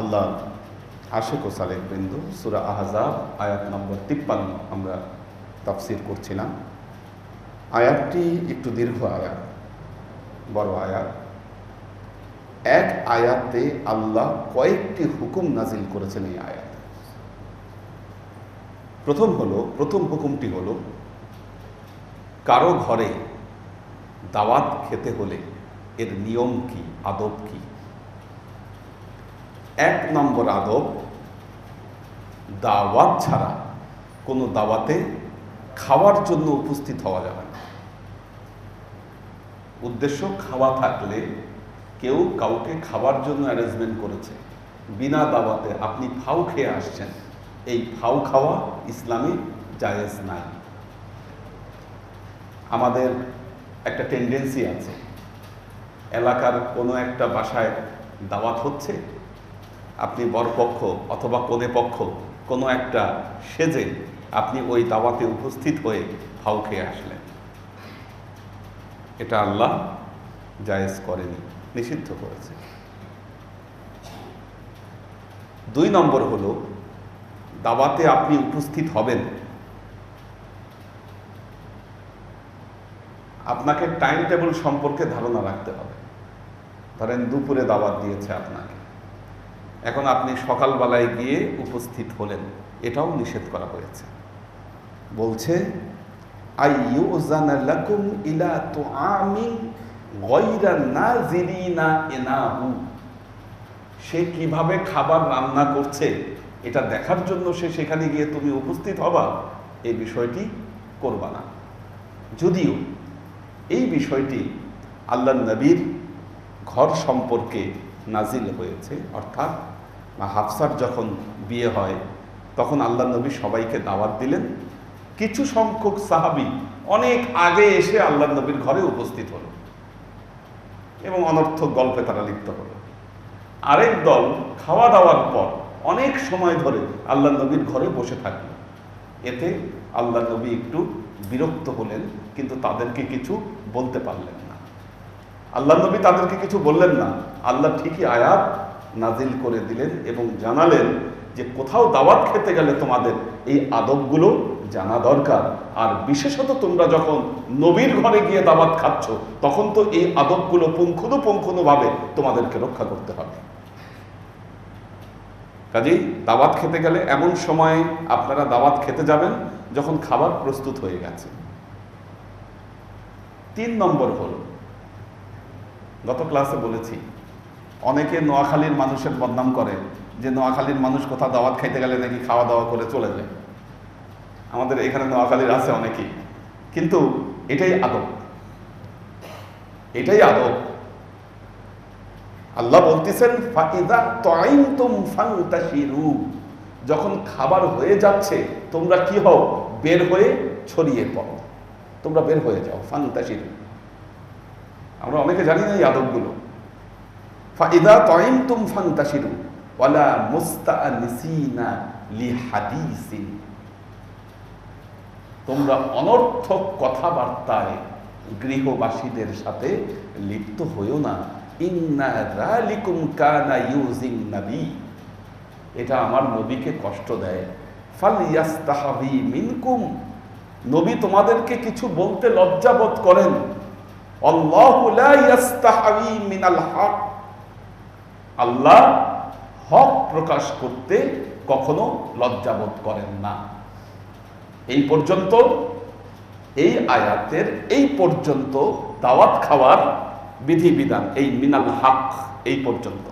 আল্লাহ আশেক ও সালেক বিন্দু, সুরা আহজাব, আয়াত নম্বর তিপ্পান্ন আমরা তাফসির করছিলাম। আয়াতটি একটু দীর্ঘ আয়াত, বড় আয়াত। এক আয়াতে আল্লাহ কয়েকটি হুকুম নাজিল করেছেন এই আয়াত। প্রথম হলো, প্রথম হুকুমটি হলো, কারও ঘরে দাওয়াত খেতে হলে এর নিয়ম কি, আদব কি? এক নম্বর আদব, দাওয়াত ছাড়া কোনো দাওয়াতে খাওয়ার জন্য উপস্থিত হওয়া যাবে না। উদ্দেশ্য খাওয়া থাকলে কেউ কাউকে খাওয়ার জন্য অ্যারেঞ্জমেন্ট করেছে। বিনা দাওয়াতে আপনি ফাউ খেয়ে আসছেন। এই ফাউ খাওয়া ইসলামে জায়েজ নাই। আমাদের একটা টেন্ডেন্সি আছে। এলাকার কোনো একটা বাসায় দাওয়াত হচ্ছে আপনি বরপক্ষ অথবা কোনে পক্ষ, কোনো একটা সেজে আপনি ওই দাওয়াতে উপস্থিত হয়ে ফাউ খেয়ে আসলেন। এটা আল্লাহ জায়েজ করেনি, নিষিদ্ধ করেছে। দুই নম্বর হলো, দাওয়াতে আপনি উপস্থিত হবেন। আপনাকে টাইম টেবিল সম্পর্কে ধারণা রাখতে হবে। ধরেন দুপুরে দাওয়াত দিয়েছে আপনাকে। এখন আপনি সকালবেলায় গিয়ে উপস্থিত হলেন। এটাও নিষেধ করা হয়েছে। বলছে ইলা সে কীভাবে খাবার রান্না করছে, এটা দেখার জন্য সে সেখানে গিয়ে তুমি উপস্থিত হবা, এই বিষয়টি করবা না। যদিও এই বিষয়টি আল্লাহ নবীর ঘর সম্পর্কে নাজিল হয়েছে, অর্থাৎ হাফসার যখন বিয়ে হয়, তখন আল্লাহ নবী সবাইকে দাওয়াত দিলেন। কিছু সংখ্যক সাহাবি অনেক আগে এসে আল্লাহ নবীর ঘরে উপস্থিত হলো এবং অনর্থক গল্পে তারা লিপ্ত হলো। আরেক দল খাওয়া দাওয়ার পর অনেক সময় ধরে আল্লাহ নবীর ঘরে বসে থাকল। এতে আল্লাহ নবী একটু বিরক্ত হলেন, কিন্তু তাদেরকে কিছু বলতে পারলেন আল্লাহ নবী তাদেরকে কিছু বললেন না। আল্লাহ ঠিকই আয়াত নাজিল করে দিলেন এবং জানালেন যে কোথাও দাওয়াত খেতে গেলে তোমাদের এই আদবগুলো জানা দরকার। আর বিশেষত তোমরা যখন নবীর ঘরে গিয়ে দাওয়াত খাচ্ছ, তখন তো এই আদবগুলো পুঙ্খানুপুঙ্খানু ভাবে তোমাদেরকে রক্ষা করতে হবে। কাজেই দাওয়াত খেতে গেলে এমন সময় আপনারা দাওয়াত খেতে যাবেন যখন খাবার প্রস্তুত হয়ে গেছে। তিন নম্বর হল গত ক্লাসে বলেছি, অনেকে নোয়াখালীর মানুষের বদনাম করে যে নোয়াখালীর মানুষ কোথাও দাওয়াত খাইতে গেলে নাকি খাওয়া দাওয়া করে চলে যায়। আমাদের এখানে নোয়াখালীর আছে অনেকেই। কিন্তু এটাই আদব। এটাই আদব। আল্লাহ বলতেছেন, ফাইদা তাইমতুম ফান্তাশিরু। যখন খাবার হয়ে যাচ্ছে, তোমরা কি হও? বের হয়ে ছড়িয়ে পড়ো। তোমরা বের হয়ে যাও, ফান্তাশিরু। আমরা অনেকে জানি না এই আদবগুলো। ফাইদা তাইমতুম ফান্তাশিরু ওয়ালা মুস্তানিসিনা লিহাদিসিন। তোমরা অনর্থক কথাবার্তায় গৃহবাসীদের সাথে লিপ্ত হইও না। নবী। এটা আমার নবীকে কষ্ট দেয়। ফাল ইয়াস্তাহাবি মিনকুম। নবী তোমাদেরকে কিছু বলতে লজ্জাবোধ করেন। আল্লাহ হক। প্রকাশ করতে কখনো লজ্জাবোধ করেন না। এই পর্যন্ত, এই আয়াতের এই পর্যন্ত দাওয়াত খাওয়ার বিধিবিধান এই মিনাল হক, এই পর্যন্ত।